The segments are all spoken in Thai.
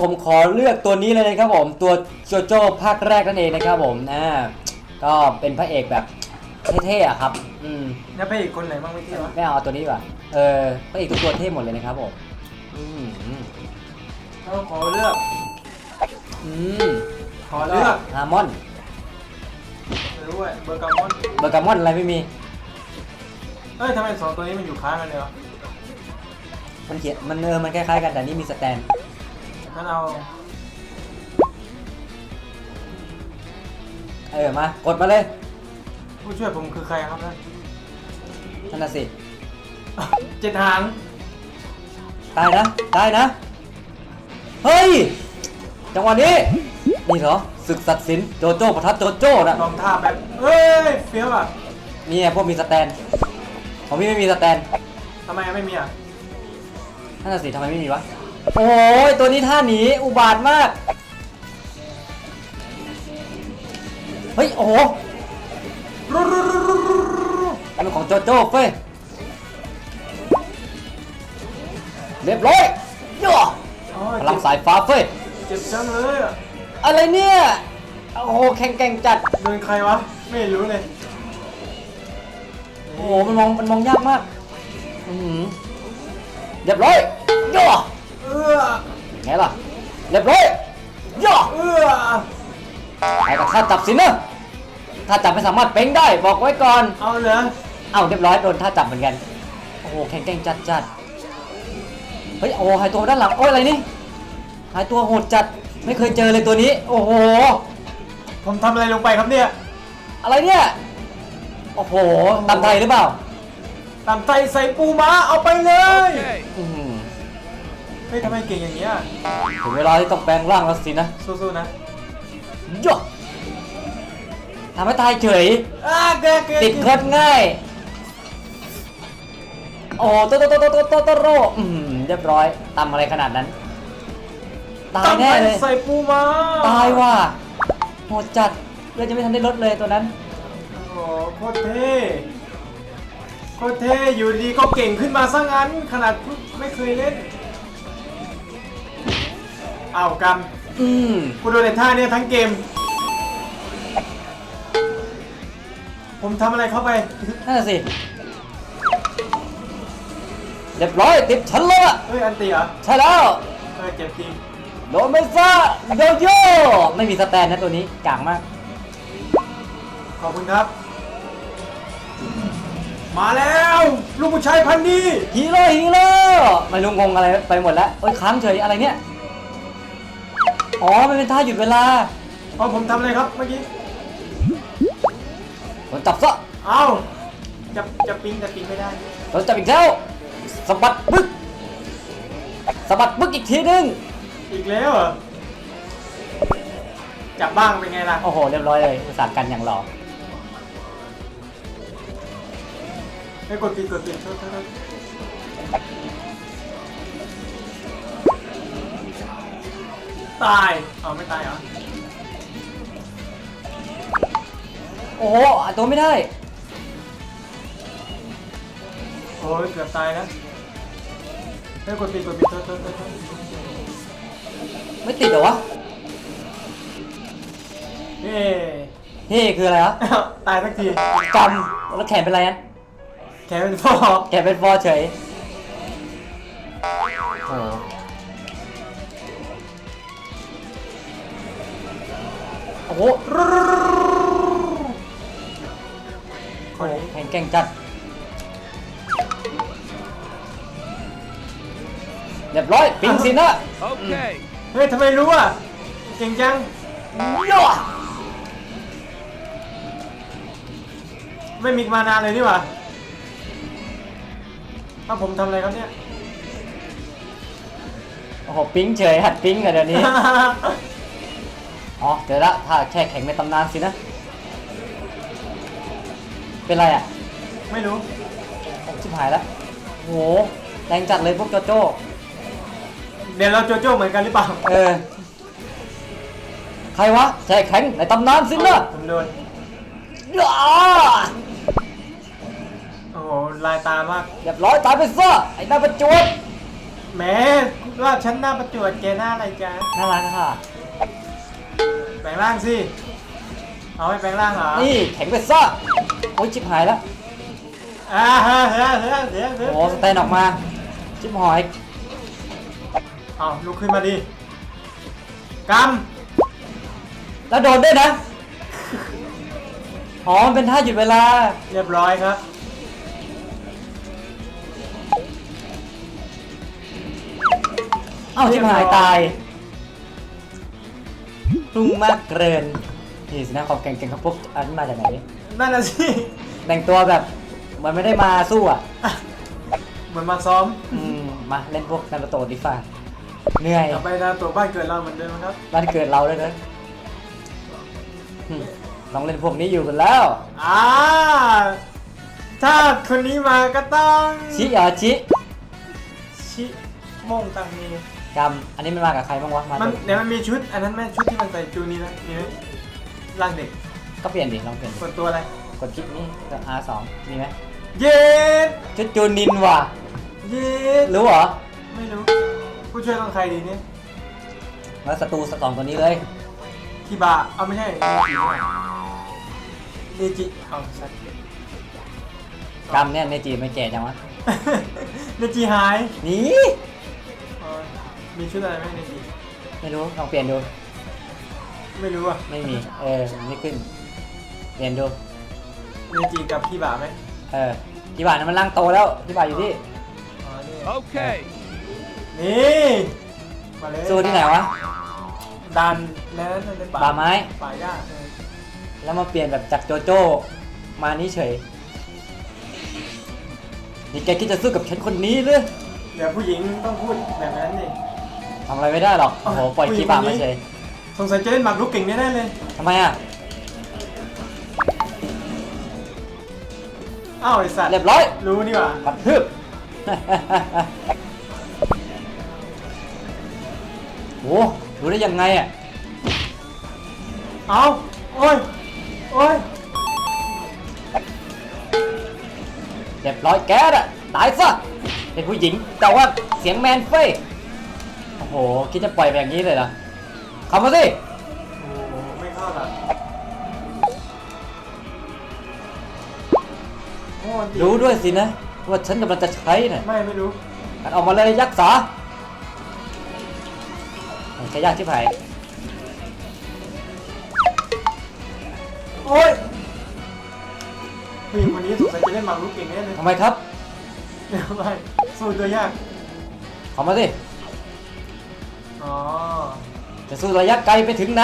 ผมขอเลือกตัวนี้เลยนะครับผมตัวโจโจ้ภาคแรกนั่นเองนะครับผมอ่าก็เป็นพระเอกแบบเท่ๆอะครับอืมแล้วไปอีกคนไหนบ้างไม่ที่วะไม่เอาเอาตัวนี้ดีกว่าเออพระเอกทุกตัวเท่หมดเลยนะครับผมอืมเขาขอเลือก อืมขอเลือกฮาร์มอนไม่รู้เว้ยเบอร์กามอน เบอร์กามอนอะไรไม่มี เอ้ยทำไมสองตัวนี้มันอยู่ค้างกันเลยวะมันเขียนมันเออมันคล้ายๆกันแต่นี่มีสแตน งั้นเอาเออมากดมาเลยผู้ช่วยผมคือใครครับนะนั่นน่ะสิเจ็ดหางตายนะได้นะเฮ้ยจังหวะนี้นี่เหรอศึกศักดิ์สินโจโจ้ประทับโจโจ้นะลองท่าแบบเอ้ยเฟี้ยวอะนี่ไงพวกมีสแตนของพี่ไม่มีสแตนทำไมไม่มีอะนั่นน่ะสิทำไมไม่มีวะ โอ้ยตัวนี้ท่าหนีอุบาทมาก เฮ้ย โอ้โหรุรุรุรุรุรุอันเป็นของโจโจ้เฟ้ยเรียบร้อยย่อโอ้ยพลังสายฟ้าเฟ้ยเจ็บจังเลยอะอะไรเนี่ย โอ้โห แข่งแกร่งจัด โดนใครวะ ไม่รู้เลย โอ้โห มันมอง มันมองยากมากอือหือเรียบร้อย เรียบร้อยย่อเอื้อไอ้กับท่าจับสินะถ้าจับไม่สามารถเป้งได้บอกไว้ก่อน เอาเหรอเอ้าเรียบร้อยโดนท่าจับเหมือนกัน โอ้โหแข่งแกร่งจัดจัดเฮ้ยโอ้โหหายตัวด้านหลังโอ้ยอะไรนี่หายตัวโหดจัดไม่เคยเจอเลยตัวนี้ โอ้โห ผมทำอะไรลงไปครับเนี่ย อะไรเนี่ย โอ้โหตำไทยหรือเปล่าตำไทยใส่ปูม้าเอาไปเลย อื้อหือ เฮ้ยทำไมเก่งอย่างเงี้ยถึงเวลาที่ต้องแปลงร่างแล้วสินะสู้ๆนะย่อทำให้ตายเฉยอ่าเกเกติดโคตรง่าย โอ้โตโตโตโตโตโตโตโรอืมเรียบร้อยตำอะไรขนาดนั้น ตายตำแน่ไทยเลย ใส่ปูม้าตายว่ะโหดจัดเลือดจะไม่ทันได้ลดเลยตัวนั้น โอ้โหโคตรเท่โคตรเท่อยู่ดีก็เก่งขึ้นมาซะงั้น ขนาดไม่เคยเล่น เอากอืมำกูโดนในท่าเนี้ทั้งเกม ผมทำอะไรเข้าไป นั่นน่ะสิ เรียบร้อยติดฉันแล้วอะเฮ้ย อันตีเหรอใช่แล้ว เออเจ็บจริงโดนไม่ซ่าโยโย่ไม่มีสแตนนะตัวนี้กลางมาก ขอบคุณครับ มาแล้ว ลูกผู้ชายพันธุ์นี้ ฮีโร่ฮีโร่ไม่รู้งงอะไรไปหมดแล้วเอ้ยค้างเฉยอะไรเนี่ย อ๋อ มันเป็นท่าหยุดเวลาพอผมทำอะไรครับเมื่อกี้ โดนจับซะเอ้าจะจะปิ้งแต่ปิ้งไม่ได้ โดนจับอีกแล้วสะบัดบึกสะบัดบึกอีกทีนึง อีกแล้วเหรอ จับบ้างเป็นไงล่ะ โอ้โห เรียบร้อยเลยอุตส่าห์กันอย่างหล่อไม่กดปิดกดปิดโทษโทษโทษ ตายเอาไม่ตายเหรอ โอ้โหอะตัวไม่ได้ โอ้ยเกือบตายแล้วไม่กดปิดกดปิดโทษโทษโทษโทษไม่ติดเหรอวะเฮ้เฮ้คืออะไรวะอ้าวตายสักทีจำแล้วแขนเป็นอะไรนั้นแขนเป็นฟอแขนเป็นฟอเฉย โอ้โหคนนี้แข็งแกร่งจัด เรียบร้อย ปิงสินะ Okay. เฮ้ยทำไมรู้อะเก่งจัง ย่อไม่มีมานานเลยนี่หว่าถ้าผมทำอะไรครับเนี่ย โอ้โห ปิงเฉย หัดปิงกันเดี๋ยวนี้ อ๋อเจอละถ้าแช่แข็งในตำนานสินะ เป็นไรอะไม่รู้โอ้ชิบหายแล้วโอ้โหแรงจัดเลยพวกโจโจ้ เดี๋ยวเราโจโจ้เหมือนกันหรือเปล่าเออ ใครวะแช่แข็งในตำนานสินะผมโดนย่าโอ้โหลายตามากเรียบร้อยตายไปซะไอ้นายประจวบแหมว่าฉันหน้าประจวดแกหน้าอะไรจ๊ะน่ารักค่ะ แปลงร่างสิ เอาให้แปลงร่างเหรอนี่แข็งไปซ่าโอ้ยชิบหายแล้วอ่าเฮ้ยเฮ้ยเฮ้ยเฮ้ยเฮ้ยโอ้สแตนออกมา ชิบหอยเอาลุกขึ้นมาดิกแล้วโดนด้วยนะอ๋อมันเป็นท่าหยุดเวลาำเรียบร้อยครับ เอ้าชิบหายตาย รุ่งมากเกินนี่สินะความเก่งๆของพวกอันนี้มาจากไหนนั่นน่ะสิแต่งตัวแบบเหมันไม่ได้มาสู้อะเหมือนมาซ้อมอืมมาเล่นพวกนารูโตะดีฟ่าเหนื่อยกลับไปนะตัวบ้านเกิดเราเหมือนเดิมครับบ้านเกิดเราเลยเนอะอืมลองเล่นพวกนี้อยู่กันแล้วอ่าถ้าคนนี้มาก็ต้องชิเหรอชิชิโมงตังมี จำอันนี้มันมากับใครบ้างวะมามันจากเดี๋ยวมันมีชุด อันนั้นแม่ชุดที่มันใส่จูนี้นะมีไหมร่างเด็กก็เปลี่ยนดิลองเปลี่ยนดิกดตัวอะไร กดคลิกนี่ก็ R2 มีไหมเย็ดชุดจูนินว่ะเย็ดรู้เหรอไม่รู้ ผู้ช่วยต้องใครดีเนี่ยแล้วศัตรูสองตัวนี้เลยคิบะเอาไม่ใช่เนจิเอาสัตว์กำเนี่ยเนจิไม่แก่จังวะเนจิหายนี่อ๋อ มีชุดอะไรไหมเนจิไม่รู้ลองเปลี่ยนดู ไม่รู้อะไม่มี เออไม่ขึ้น เปลี่ยนดู เนจิกับคิบะไหมเออพี่บ่านั้นมันร่างโตแล้วพี่บ่าอยู่ที่อ๋อนี่ Okay. นี่มาเลยสู้ที่ไหนวะ ดันแล้วนั่นเป็นป่าไม้ ป่าหญ้าเออแล้วมาเปลี่ยนแบบจากโจโจ้มานี่เฉย นี่แกคิดจะสู้กับฉันคนนี้หรือเดี๋ยวผู้หญิงต้องพูดแบบนั้นนี่ ทำอะไรไม่ได้หรอก โอ้โห ปล่อยผู้หญิขี้งบ่าคนนี้มาเฉยสงสัยจะเล่นหมากรุกเก่งแน่ๆเลย ทำไมอะ อ้าวไอสัตว์เรียบร้อยรู้นี่หว่ากระทืบโอ้รู้ได้ยังไงอะ เอาโอ้ย โอ้ยเรียบร้อยแกน่ะตายซะเป็นผู้หญิงแต่ว่าเสียงแมนเฟ้ย โอ้โหคิดจะปล่อยแบบนี้เลยเหรอเข้ามาสิโอ้โหไม่เข้าหรอกโอ้ดีรู้ด้วยสินะ ว่าฉันกำลังจะใช้น่ะไม่ไม่รู้มันออกมาเลยยักษ์สาใช้ยากที่ไหนโอ้ยผู้หญิงคนนี้สงสัยจะเล่นหมากรุกเก่งแน่เลยทำไมครับเดี๋ยวไปสู้ตัวยากเข้ามาสิ อ๋อจะสู้ระยะไกลไปถึงไหน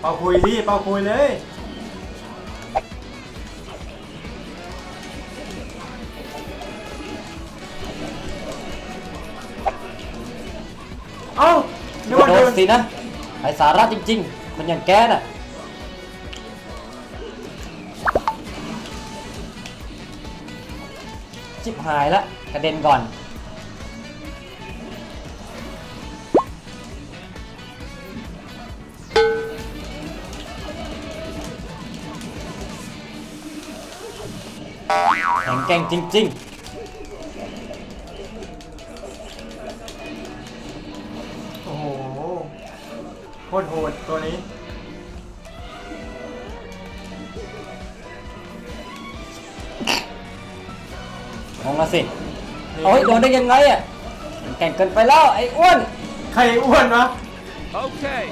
เป่าคุยดิเป่าคุยเลยเอ้านึกว่าโดเดินนสินะไอสาระจริงๆมันอย่างแกน่ะ จิบหายละกระเด็นก่อน แข็งแกร่งจริงโอ้โหโคตรโหดตัวนี้ๆงงละสิโอ้ยโดนได้ยังไงอะแข่งเกินไปแล้วไอ้อ้วนใครอ้วนวะ Okay.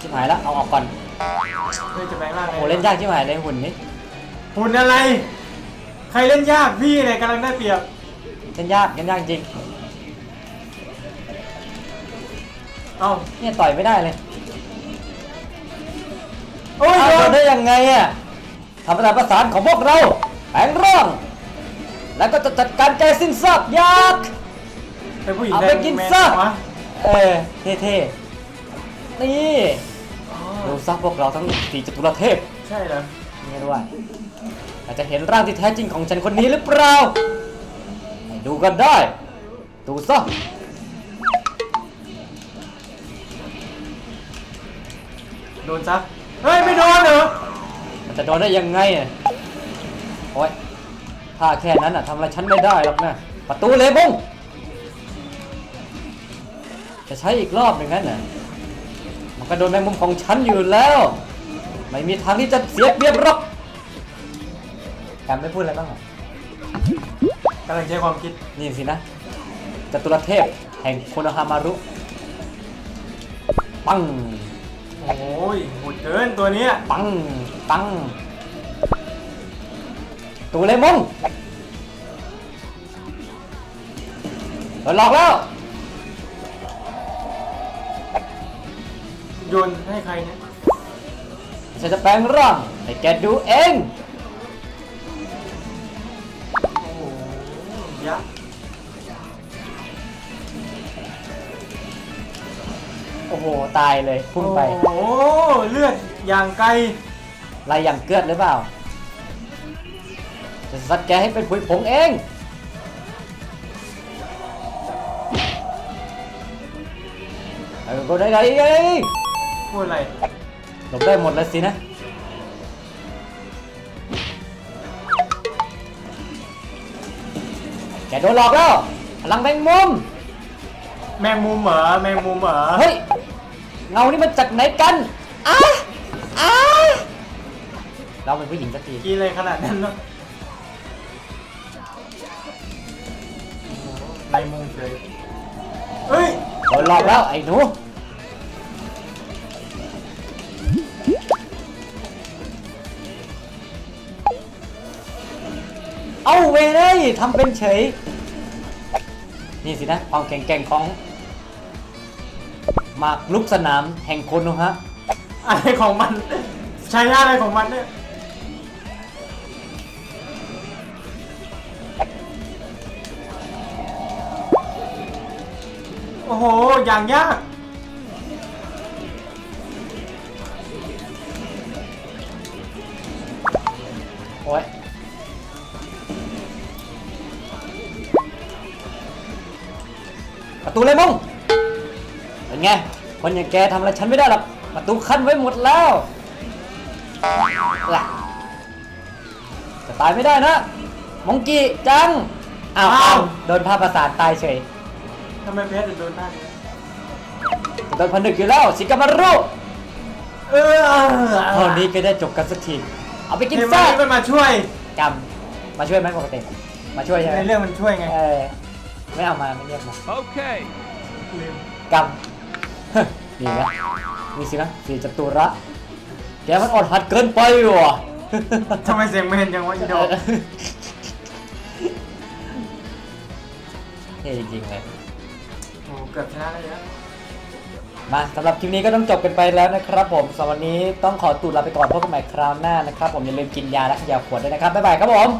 ชิบหายแล้วเอาออกก่อนเฮ้ยจะแปลงร่างไงโอ้เล่นยากชิบหายเลยหุ่นนี้หุ่นอะไร ใครเล่นยากพี่เนี่ยกำลังได้เปรียบเล่นยากเล่นยากจริงเอ้าเนี่ยต่อยไม่ได้เลยโอ้ยเอาโดโดนนได้ยังไงอะทำประประสานของพวกเราแปลงร่างแล้วก็จะจัดการแกสิ้นซากยักษ์เป็นผู้หญิงเอาแดไปงกินแมซะวะเออเท่ๆนี่อ๋อดูซักพวกเราทั้งสี่จตุรเทพ ใช่เหรอ ไม่รู้ว่าอาจจะเห็นร่างที่แท้จริงของฉันคนนี้หรือเปล่าให้ดูกันได้ ดูซะโดนซะเฮ้ยไม่โดนเหรอมันจะโดนได้ยังไงอะโอ้ยถ้าแค่นั้นอะทำอะไรฉันไม่ได้หรอกนะไปประตูเลยบุ้งจะใช้อีกรอบหนึ่งนั้นน่ะมันก็โดนแมงมุมของฉันอยู่แล้ว ไม่มีทางที่จะเสียเปรียบหรอกการไม่พูดอะไรบ้างเหรอกำลังใช้ความคิดนี่สินะจตุรเทพแห่งโคโนฮามารุ ปัง โอ้ยโหดเกินตัวเนี้ยปัง ปังตูเลมงโดนหลอกแล้ว โยนให้ใครเนี่ย ฉันจะแปลงร่างให้แกดูเองโอ้โหยักษ์โอ้โห ตายเลยพุ่งไป โอ้โหเลือดอย่างไกลลายอย่างเกือดหรือเปล่า จะสัดแกให้เป็นผุยผงเอง เออก็ได้ไง พูดอะไร หลบได้หมดแล้วสินะ แกโดนหลอกแล้วพลังแมงมุม แมงมุมเหรอแมงมุมเหรอเฮ้ย เงานี่มันจากไหนกันอ้าอ้าเราเป็นผู้หญิงสักที กินอะไรขนาดนั้นเนาะไรมุมเฉยเฮ้ย โดนหลอกแล้วไอ้หนู เอาเวยเลยทำเป็นเฉย นี่สินะ ความแข็งแกร่งของมากลุกสนามแห่งโคนโนะฮะ อะไรของมัน ใช้อะไรของมันเนี่ยโอ้โห อย่างยาก ประตูเลยมึงเป็นไง คนอย่างแกทำอะไรฉันไม่ได้หรอก ประตูขั้นไว้หมดแล้วล่ะจะตายไม่ได้นะ มงกีจัง อ้าวอ้าวอ้าวโดนพาประสาทตายเฉยทำไมเพชรถึงโดนท่านี้โดนผนึกอยู่แล้วสิกามารุเออเท่านี้ก็ได้จบกันสักที เอาไปกินเห็นไหมซ่ามันมาช่วยกรรมมาช่วยไหมปกติมาช่วยใช่ไหมในเรื่องมันช่วยไง เออ ไม่เอามาไม่เรียกมา Okay. ลืมกรรมนี่นะนี่สินะสีจตุระแกมันอ่อนหัดเกินไปว่ะทำไมเสียงไม่เห็นจังวะอีโดเท่จริงๆเลยโอ้เกือบชนะเลยนะมาสำหรับคลิปนี้ก็ต้องจบกันไปแล้วนะครับผมสำหรับวันนี้ต้องขอตูดลาไปก่อนพบกันใหม่คราวหน้านะครับ ผมอย่าลืมกินยาและขยาขวดด้วยนะครับบ๊ายบายครับผมบ